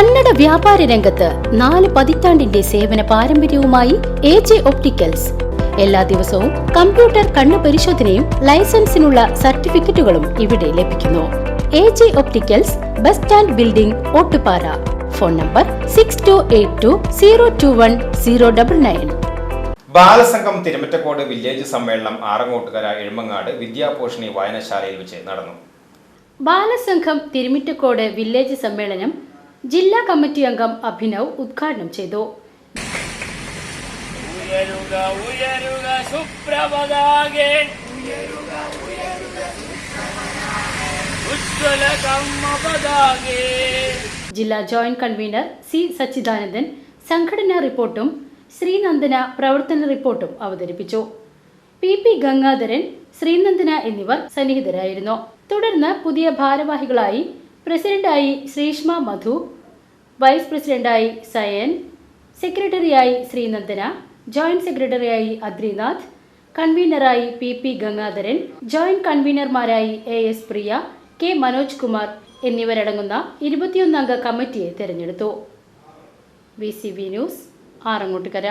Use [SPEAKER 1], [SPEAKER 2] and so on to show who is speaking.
[SPEAKER 1] കന്നഡ വ്യാപാര രംഗത്ത് നാല് പതിറ്റാണ്ടിന്റെ സേവന പാരമ്പര്യവുമായി എ ജെ ഒപ്റ്റിക്കൽസ്. എല്ലാ ദിവസവും കമ്പ്യൂട്ടർ കണ്ണു പരിശോധനയും ലൈസൻസിനുള്ള സർട്ടിഫിക്കറ്റുകളും ഇവിടെ ലഭിക്കുന്നു. A J opticals bus stand building Ottupara. Phone number six two eight two zero two one zero double nine
[SPEAKER 2] Balasangham Thirumittacode village സമ്മേളനം ആറങ്ങോട്ടുകര എഴുമങ്ങാട് വിദ്യാപോഷണി വായനശാലയിൽ വെച്ച് നടന്നു.
[SPEAKER 1] ബാലസംഘം തിരുമിറ്റക്കോട് വില്ലേജ് സമ്മേളനം ജില്ലാ കമ്മിറ്റി അംഗം അഭിനവ് ഉദ്ഘാടനം ചെയ്തു. ജില്ലാ ജോയിന്റ് കൺവീനർ സി സച്ചിദാനന്ദൻ സംഘടനാ റിപ്പോർട്ടും ശ്രീനന്ദന പ്രവർത്തന റിപ്പോർട്ടും അവതരിപ്പിച്ചു. പി പി ഗംഗാധരൻ ശ്രീനന്ദന എന്നിവർ സന്നിഹിതരായിരുന്നു. തുടർന്ന് പുതിയ ഭാരവാഹികളായി പ്രസിഡന്റായി ശ്രീഷ്മ മധു വൈസ് പ്രസിഡന്റായി സയൻ സെക്രട്ടറിയായി ശ്രീനന്ദന ജോയിന്റ് സെക്രട്ടറിയായി അദ്രിനാഥ് കൺവീനറായി P P Gangadharan joint കൺവീനർമാരായി A S Priya K Manoj Kumar എന്നിവരടങ്ങുന്ന ഇരുപത്തിയൊന്നംഗ കമ്മിറ്റിയെ തെരഞ്ഞെടുത്തു. V C B news Arangottukara.